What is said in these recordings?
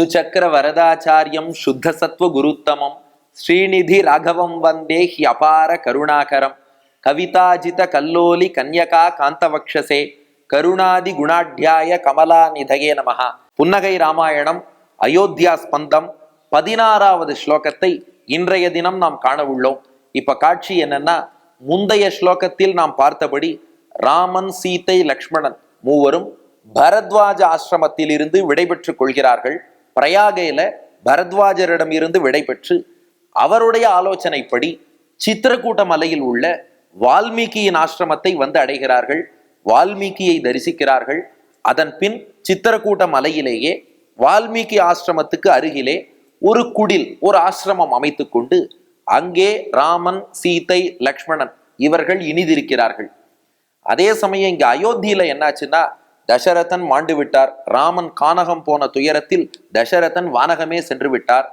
சுச்சக்கர வரதாச்சாரியம் சுத்த சத்வ குருத்தமம். ஸ்ரீநிதி ராகவம் வந்தே ஹி அபார கருணாகரம். கவிதாஜித கல்லோலி கன்யகா காந்தவக்ஷசே. கருணாதி குணாட்யாய கமலா நிதயே புன்னகை ராமாயணம் அயோத்தியா ஸ்பந்தம் பதினாறாவது ஸ்லோகத்தை இன்றைய தினம் நாம் காண உள்ளோம் இப்ப காட்சி என்னன்னா முந்தைய ஸ்லோகத்தில் நாம் பார்த்தபடி ராமன் சீதை லக்ஷ்மணன் மூவரும் பரத்வாஜ ஆசிரமத்தில் இருந்து விடைபெற்றுக் கொள்கிறார்கள். பிரயாகையில பரத்வாஜரிடம் இருந்து விடைபெற்று அவருடைய ஆலோசனைப்படி சித்திரக்கூட்ட மலையில் உள்ள வால்மீகியின் ஆசிரமத்தை வந்து அடைகிறார்கள். வால்மீகியை தரிசிக்கிறார்கள். அதன் பின் சித்திரக்கூட்ட மலையிலேயே வால்மீகி ஆசிரமத்துக்கு அருகிலே ஒரு குடில் ஒரு ஆசிரமம் அமைத்து கொண்டு அங்கே ராமன் சீதை லக்ஷ்மணன் இவர்கள் இனிதிருக்கிறார்கள். அதே சமயம் இங்க அயோத்தியில என்னாச்சுன்னா தசரதன் மாண்டு விட்டார். ராமன் கானகம் போன துயரத்தில் தசரதன் வானகமே சென்று விட்டார்.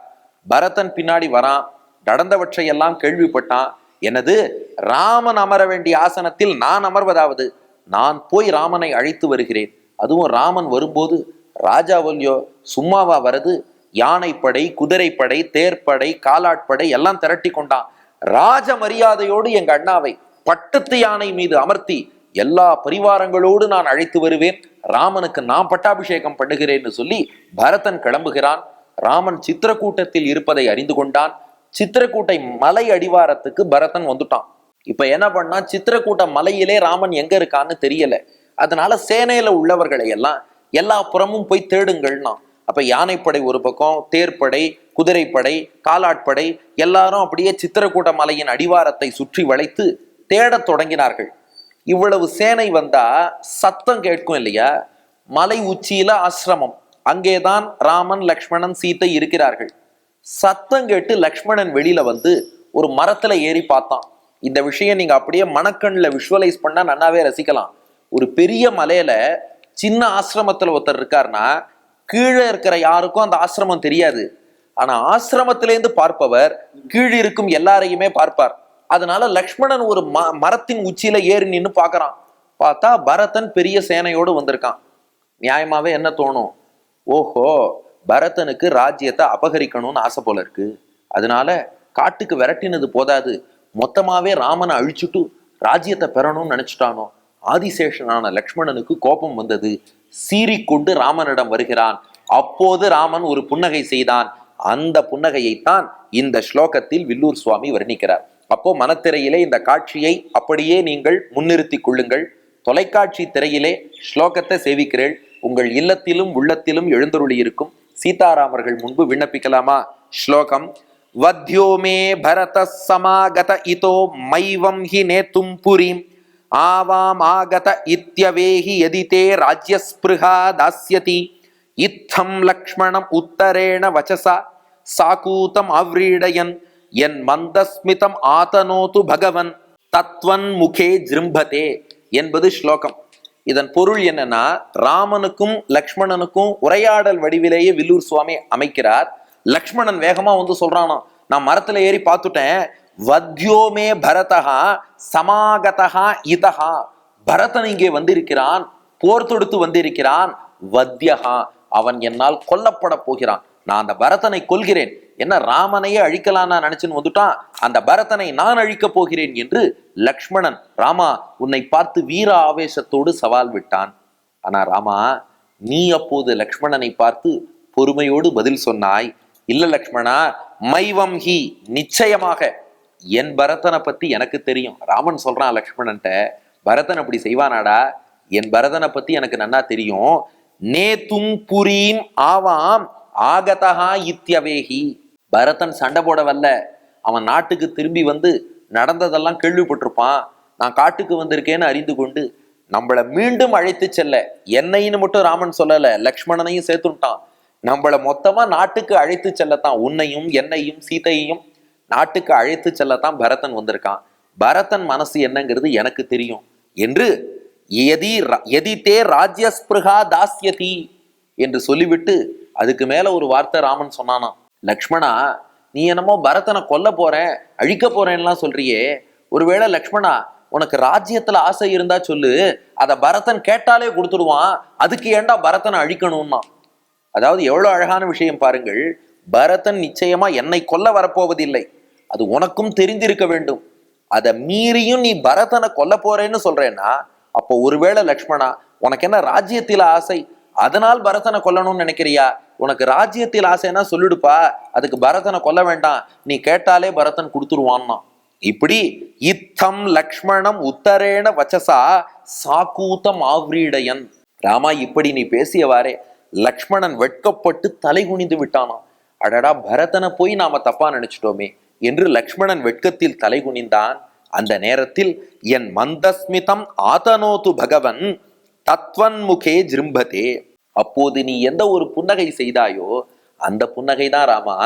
பரதன் பின்னாடி வரான். நடந்தவற்றையெல்லாம் கேள்விப்பட்டான். எனது ராமன் அமர வேண்டிய ஆசனத்தில் நான் அமர்வதாவது? நான் போய் ராமனை அழைத்து வருகிறேன். அதுவும் ராமன் வரும்போது ராஜாவல்யோ சும்மாவா வருது. யானைப்படை குதிரைப்படை தேர்ப்படை காலாட்படை எல்லாம் திரட்டி கொண்டான். ராஜ மரியாதையோடு எங்க அண்ணாவை பட்டத்து யானை மீது அமர்த்தி எல்லா பரிவாரங்களோடு நான் அழைத்து வருவேன். ராமனுக்கு நான் பட்டாபிஷேகம் பண்ணுகிறேன்னு சொல்லி பரதன் கிளம்புகிறான். ராமன் சித்திரக்கூட்டத்தில் இருப்பதை அறிந்து கொண்டான். சித்திரக்கூட்டை மலை அடிவாரத்துக்கு பரதன் வந்துட்டான். இப்ப என்ன பண்ணா சித்திரக்கூட்ட மலையிலே ராமன் எங்க இருக்கான்னு தெரியல. அதனால சேனையில உள்ளவர்களை எல்லாம் எல்லா புறமும் போய் தேடுங்கள்னா அப்ப யானைப்படை ஒரு பக்கம் தேர்ப்படை குதிரைப்படை காலாட்படை எல்லாரும் அப்படியே சித்திரக்கூட்ட மலையின் அடிவாரத்தை சுற்றி வளைத்து தேடத் தொடங்கினார்கள். இவ்வளவு சேனை வந்தா சத்தம் கேட்கும் இல்லையா? மலை உச்சியில ஆசிரமம். அங்கேதான் ராமன் லக்ஷ்மணன் சீத்தை இருக்கிறார்கள். சத்தம் கேட்டு லக்ஷ்மணன் வெளியில வந்து ஒரு மரத்துல ஏறி பார்த்தான். இந்த விஷயம் நீங்க அப்படியே மனக்கண்ணில் விஷுவலைஸ் பண்ணா நன்னாவே ரசிக்கலாம். ஒரு பெரிய மலையில சின்ன ஆசிரமத்துல ஒருத்தர் இருக்காருன்னா கீழே இருக்கிற யாருக்கும் அந்த ஆசிரமம் தெரியாது. ஆனா ஆசிரமத்திலேருந்து பார்ப்பவர் கீழ் இருக்கும் எல்லாரையுமே பார்ப்பார். அதனால லக்ஷ்மணன் ஒரு ம மரத்தின் உச்சியில ஏறி நின்னு பாக்குறான். பார்த்தா பரதன் பெரிய சேனையோடு வந்திருக்கான். நியாயமாவே என்ன தோணும்? ஓஹோ பரதனுக்கு ராஜ்யத்தை அபகரிக்கணும்னு ஆசை போல இருக்கு. அதனால காட்டுக்கு விரட்டினது போதாது. மொத்தமாவே ராமனை அழிச்சுட்டு ராஜ்யத்தை பெறணும்னு நினைச்சிட்டானோ? ஆதிசேஷனான லக்ஷ்மணனுக்கு கோபம் வந்தது. சீறிக்கொண்டு ராமனிடம் வருகிறான். அப்போது ராமன் ஒரு புன்னகை செய்தான். அந்த புன்னகையைத்தான் இந்த ஸ்லோகத்தில் வில்லூர் சுவாமி வர்ணிக்கிறார். அப்போ மனத்திரையிலே இந்த காட்சியை அப்படியே நீங்கள் முன்னிறுத்திக் கொள்ளுங்கள். தொலைக்காட்சி திரையிலே ஸ்லோகத்தை சேவிக்கிறேள். உங்கள் இல்லத்திலும் உள்ளத்திலும் எழுந்தருளி இருக்கும். சீதாராமர்கள் முன்பு விண்ணப்பிக்கலாமா? ஸ்லோகம். வத்யோமே பரத சமாகத இதோ மைவம் ஹி நேத்தும் புரீம். ஆவாம் ஆகத இத்யவேஹி யதி தே ராஜ்யஸ்பிருஹா தாஸ்யதி. இத்தம் லக்ஷ்மணம் உத்தரேண வச்சசா. சாகூதம் அவ்ரீடயன். என் மந்தஸ்மிதம் ஆதனோது பகவன் தத்வன் முகே ஜிரும்பதே என்பது ஸ்லோகம். இதன் பொருள் என்னன்னா ராமனுக்கும் லக்ஷ்மணனுக்கும் உரையாடல் வடிவிலேயே வில்லூர் சுவாமி அமைக்கிறார். லக்ஷ்மணன் வேகமா வந்து சொல்றானோ நான் மரத்துல ஏறி பார்த்துட்டேன். வத்யோமே பரதகா சமாகதகா இதஹா. பரதன் இங்கே வந்திருக்கிறான் போர் தொடுத்து வந்திருக்கிறான். வத்யஹா அவன் என்னால் கொல்லப்பட போகிறான். நான் அந்த பரதனை கொள்கிறேன் என்ன ராமனையே அழிக்கலாம் நான் நினைச்சுன்னு வந்துட்டான்? அந்த பரதனை நான் அழிக்கப் போகிறேன் என்று லக்ஷ்மணன் ராமா உன்னை பார்த்து வீர ஆவேசத்தோடு சவால் விட்டான். ஆனா ராமா நீ அப்போது லக்ஷ்மணனை பார்த்து பொறுமையோடு பதில் சொன்னாய். இல்ல லக்ஷ்மணா மைவம் ஹி நிச்சயமாக. என் பரதனை பத்தி எனக்கு தெரியும். ராமன் சொல்றான் லக்ஷ்மணன்ட்ட பரதன் அப்படி செய்வானாடா? என் பரதனை பத்தி எனக்கு நன்னா தெரியும். நேத்தும் புரியும் ஆவாம். ஆகதஹா இத்தியவேகி. பரதன் சண்டை போட வரல அவன் நாட்டுக்கு திரும்பி வந்து நடந்ததெல்லாம் கேள்விப்பட்டிருப்பான். நான் காட்டுக்கு வந்திருக்கேன்னு அறிந்து கொண்டு நம்மள மீண்டும் அழைத்து செல்ல. என்னைன்னு மட்டும் ராமன் சொல்லலை லக்ஷ்மணனையும் சேர்த்துட்டான். நம்மள மொத்தமா நாட்டுக்கு அழைத்து செல்லத்தான். உன்னையும் என்னையும் சீதையையும் நாட்டுக்கு அழைத்து செல்லத்தான் பரதன் வந்திருக்கான். பரதன் மனசு என்னங்கிறது எனக்கு தெரியும். என்று எதி எதி தே ராஜ்யஸ்பிருகா தாஸ்யதி என்று சொல்லிவிட்டு அதுக்கு மேல ஒரு வார்த்தை ராமன் சொன்னானா லக்ஷ்மணா நீ என்னமோ பரதனை கொல்ல போறேன் அழிக்க போறேன்லாம் சொல்றியே. ஒருவேளை லக்ஷ்மணா உனக்கு ராஜ்யத்துல ஆசை இருந்தா சொல்லு. அத பரதன் கேட்டாலே கொடுத்துடுவான். அதுக்கு ஏன்டா பரதனை அழிக்கணும்னா அதாவது எவ்வளவு அழகான விஷயம் பாருங்கள். பரதன் நிச்சயமா என்னை கொல்ல வரப்போவதில்லை. அது உனக்கும் தெரிந்திருக்க வேண்டும். அதை மீறியும் நீ பரதனை கொல்ல போறேன்னு சொல்றேன்னா அப்போ ஒருவேளை லக்ஷ்மணா உனக்கு என்ன ராஜ்யத்தில ஆசை? அதனால் பரதனை கொல்லணும்னு நினைக்கிறியா? உனக்கு ராஜ்யத்தில் ஆசைன்னா சொல்லிடுப்பா. அதுக்கு பரதனை கொல்ல வேண்டாம். நீ கேட்டாலே பரதன் கொடுத்துருவான்னா. இப்படி இத்தம் லக்ஷ்மணம் உத்தரேன வச்சசா சாக்கூத்தம் ஆவ்ரீடயன் ராமா இப்படி நீ பேசியவாறே. லக்ஷ்மணன் வெட்கப்பட்டு தலை குனிந்து விட்டானாம் அடடா பரதனை போய் நாம தப்பா நினைச்சிட்டோமே. என்று லக்ஷ்மணன் வெட்கத்தில் தலை குனிந்தான். அந்த நேரத்தில் என் மந்தஸ்மிதம் ஆதனோது பகவன் தத்வன்முகே ஜிரும்பதே. அப்போது நீ எந்த ஒரு புன்னகை செய்தாயோ அந்த புன்னகை தான் ராமா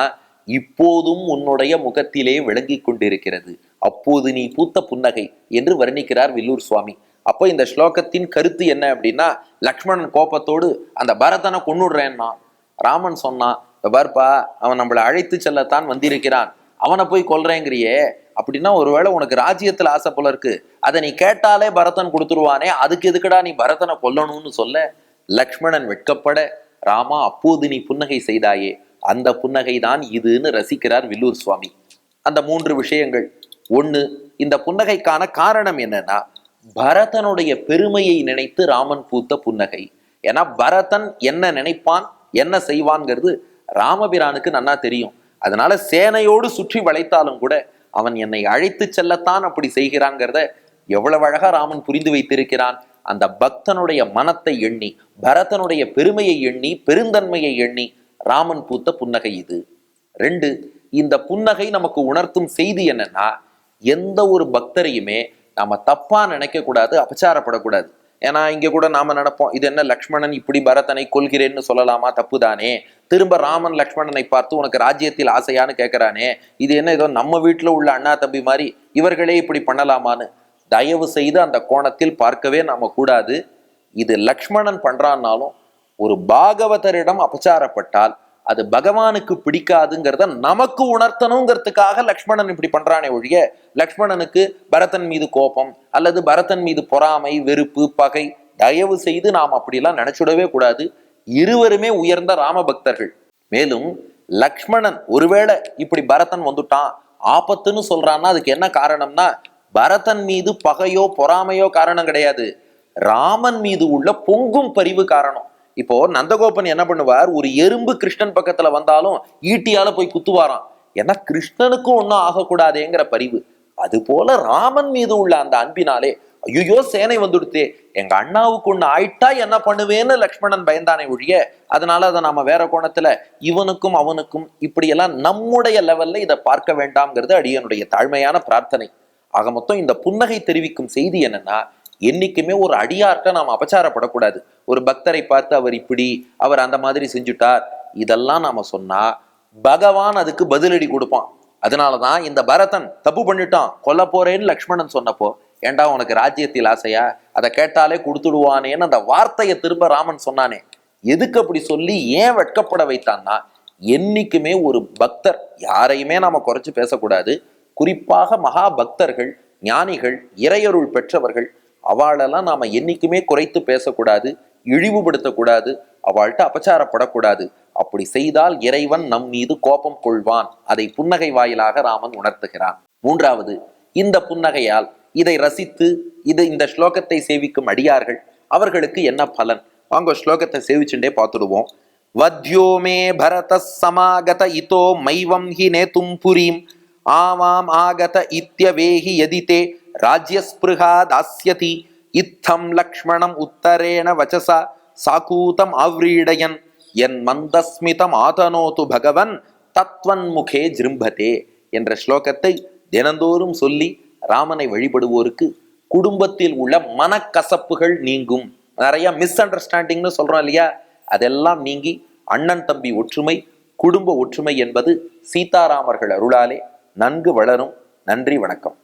இப்போதும் உன்னுடைய முகத்திலே விளங்கி கொண்டிருக்கிறது. அப்போது நீ பூத்த புன்னகை என்று வர்ணிக்கிறார் வில்லூர் சுவாமி. அப்போ இந்த ஸ்லோகத்தின் கருத்து என்ன அப்படின்னா லக்ஷ்மணன் கோபத்தோடு அந்த பரதனை கொண்டுடுறேன்னா ராமன் சொன்னான் பார்ப்பா அவன் நம்மளை அழைத்து செல்லத்தான் வந்திருக்கிறான். அவனை போய் கொல்றேங்கிறியே. அப்படின்னா ஒருவேளை உனக்கு ராஜ்யத்துல ஆசை போல இருக்கு. அதை நீ கேட்டாலே பரதன் கொடுத்துருவானே. அதுக்கு எதுக்குடா நீ பரதனை கொல்லணும்னு சொல்ல? லக்ஷ்மணன் வெட்கப்பட ராமா அப்போது நீ புன்னகை செய்தாயே அந்த புன்னகை தான் இதுன்னு ரசிக்கிறார் வில்லூர் சுவாமி. அந்த மூன்று விஷயங்கள். ஒன்று இந்த புன்னகைக்கான காரணம் என்னன்னா பரதனுடைய பெருமையை நினைத்து ராமன் பூத்த புன்னகை. ஏன்னா பரதன் என்ன நினைப்பான் என்ன செய்வான்ங்கிறது ராமபிரானுக்கு நன்னா தெரியும். அதனால சேனையோடு சுற்றி வளைத்தாலும் கூட அவன் என்னை அழைத்து செல்லத்தான் அப்படி செய்கிறாங்கிறத எவ்வளவு அழகா ராமன் புரிந்து வைத்திருக்கிறான். அந்த பக்தனுடைய மனத்தை எண்ணி பரதனுடைய பெருமையை எண்ணி பெருந்தன்மையை எண்ணி ராமன் பூத்த புன்னகை இது. ரெண்டு இந்த புன்னகை நமக்கு உணர்த்தும் செய்தி என்னன்னா எந்த ஒரு பக்தரையுமே நாம தப்பா நினைக்க கூடாது அபச்சாரப்படக்கூடாது. ஏன்னா இங்க கூட நாம நினைப்போம் இது என்ன லக்ஷ்மணன் இப்படி பரதனை கொள்கிறேன்னு சொல்லலாமா? தப்புதானே. திரும்ப ராமன் லக்ஷ்மணனை பார்த்து உனக்கு ராஜ்யத்தில் ஆசையான்னு கேட்கிறானே இது என்ன ஏதோ நம்ம வீட்டுல உள்ள அண்ணா தம்பி மாதிரி இவர்களே இப்படி பண்ணலாமான்னு. தயவு செய்து அந்த கோணத்தில் பார்க்கவே நாம கூடாது. இது லக்ஷ்மணன் பண்றான்னாலும் ஒரு பாகவதரிடம் அபச்சாரப்பட்டால் அது பகவானுக்கு பிடிக்காதுங்கிறத நமக்கு உணர்த்தணுங்கிறதுக்காக லக்ஷ்மணன் இப்படி பண்றானே ஒழிய லக்ஷ்மணனுக்கு பரதன் மீது கோபம் அல்லது பரதன் மீது பொறாமை வெறுப்பு பகை தயவு செய்து நாம் அப்படிலாம் நினைச்சுடவே கூடாது. இருவருமே உயர்ந்த ராம பக்தர்கள் மேலும் லக்ஷ்மணன் ஒருவேளை இப்படி பரதன் வந்துட்டான் ஆபத்துன்னு சொல்றான்னா அதுக்கு என்ன காரணம்னா பரதன் மீது பகையோ பொறாமையோ காரணம் கிடையாது. ராமன் மீது உள்ள பொங்கும் பரிவு காரணம். இப்போ நந்தகோபன் என்ன பண்ணுவார்? ஒரு எறும்பு கிருஷ்ணன் பக்கத்துல வந்தாலும் ஈட்டியால போய் குத்துவாராம். ஏன்னா கிருஷ்ணனுக்கும் ஒன்றும் ஆகக்கூடாதேங்கிற பரிவு. அது போல ராமன் மீது உள்ள அந்த அன்பினாலே ஐயோ சேனை வந்துடுத்தே எங்க அண்ணாவுக்கு ஒண்ணு ஆயிட்டா என்ன பண்ணுவேன்னு லக்ஷ்மணன் பயந்தானே ஒழிய அதனால அதை நாம வேற கோணத்துல இவனுக்கும் அவனுக்கும் இப்படியெல்லாம் நம்முடைய லெவல்ல இதை பார்க்க வேண்டாம்ங்கிறது அடியனுடைய தாழ்மையான பிரார்த்தனை. ஆக மொத்தம் இந்த புன்னகை தெரிவிக்கும் செய்தி என்னன்னா என்னைக்குமே ஒரு அடியார்கிட்ட நாம் அபச்சாரப்படக்கூடாது. ஒரு பக்தரை பார்த்து அவர் இப்படி அவர் அந்த மாதிரி செஞ்சுட்டார் இதெல்லாம் நாம சொன்னா பகவான் அதுக்கு பதிலடி கொடுப்பான். அதனாலதான் இந்த பரதன் தப்பு பண்ணிட்டான் கொல்ல போறேன்னு லக்ஷ்மணன் சொன்னப்போ ஏண்டா உனக்கு ராஜ்யத்தில் ஆசையா? அதை கேட்டாலே கொடுத்துடுவானேன்னு அந்த வார்த்தையை திரும்ப ராமன் சொன்னானே. எதுக்கு அப்படி சொல்லி ஏன் வெட்கப்பட வைத்தான்னா என்னைக்குமே ஒரு பக்தர் யாரையுமே நாம குறைச்சு பேசக்கூடாது. குறிப்பாக மகா பக்தர்கள் ஞானிகள் இறையருள் பெற்றவர்கள் அவளெல்லாம் நாம என்னைக்குமே குறைத்து பேசக்கூடாது இழிவுபடுத்தக்கூடாது அவள்கிட்ட அபச்சாரப்படக்கூடாது. அப்படி செய்தால் இறைவன் நம் மீது கோபம் கொள்வான். அதை புன்னகை வாயிலாக ராமன் உணர்த்துகிறான். மூன்றாவது இந்த புன்னகையால் இதை ரசித்து இது இந்த ஸ்லோகத்தை சேவிக்கும் அடியார்கள் அவர்களுக்கு என்ன பலன்? வாங்க ஸ்லோகத்தை சேவிச்சுட்டே பார்த்துடுவோம். வத்யோமே பரத சமாகத இதோ மைவம் ஹி நேத்தும் புரீம் ஆமாம் ஆகத இத்தியவேகி யதிதே ராஜ்யஸ்பிருகா தாஸ்யதி. இத்தம் லக்ஷ்மணம் உத்தரேண வச்சசா. சாக்கூதம் ஆவ்ரீடயன் என் மந்தஸ்மிதம் ஆதனோது பகவன். தத்வன்முகே ஜிரும்பதே என்ற ஸ்லோகத்தை தினந்தோறும் சொல்லி ராமனை வழிபடுவோருக்கு குடும்பத்தில் உள்ள மனக்கசப்புகள் நீங்கும். நிறைய மிஸ் அண்டர்ஸ்டாண்டிங்னு சொல்கிறோம் இல்லையா? அதெல்லாம் நீங்கி அண்ணன் தம்பி ஒற்றுமை குடும்ப ஒற்றுமை என்பது சீதாராமர்கள் அருளாலே நன்கு வளரும். நன்றி வணக்கம்.